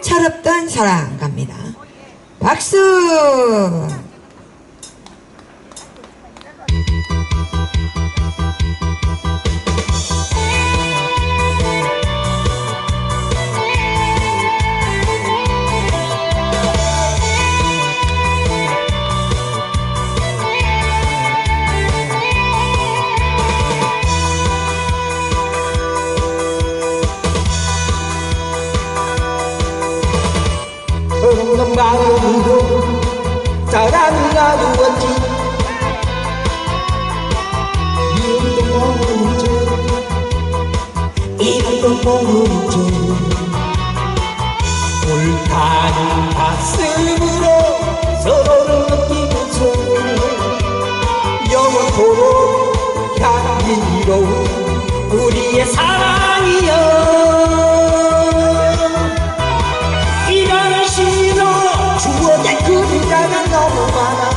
철없던 사랑 갑니다. 박수! 건 모르지. 불타는 가슴으로 서로를 느끼면서 영원토록 향기로운 우리의 사랑이여. 이런 시로 주어진 그림자가 너무 많아.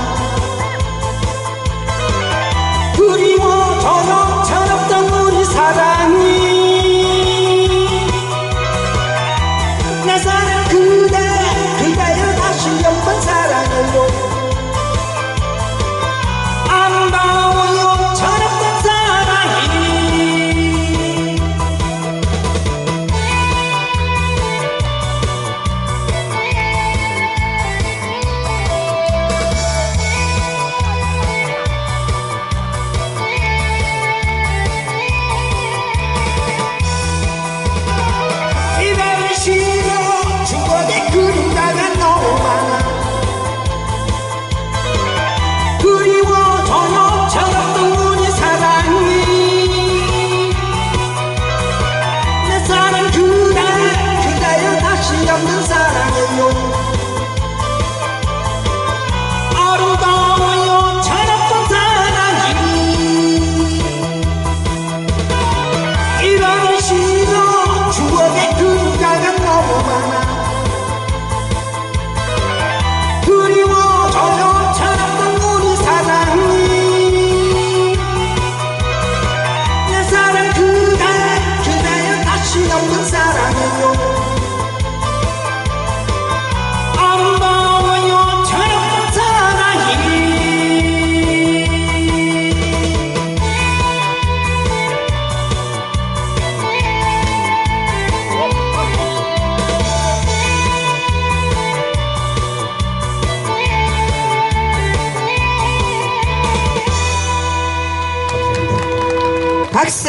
박수.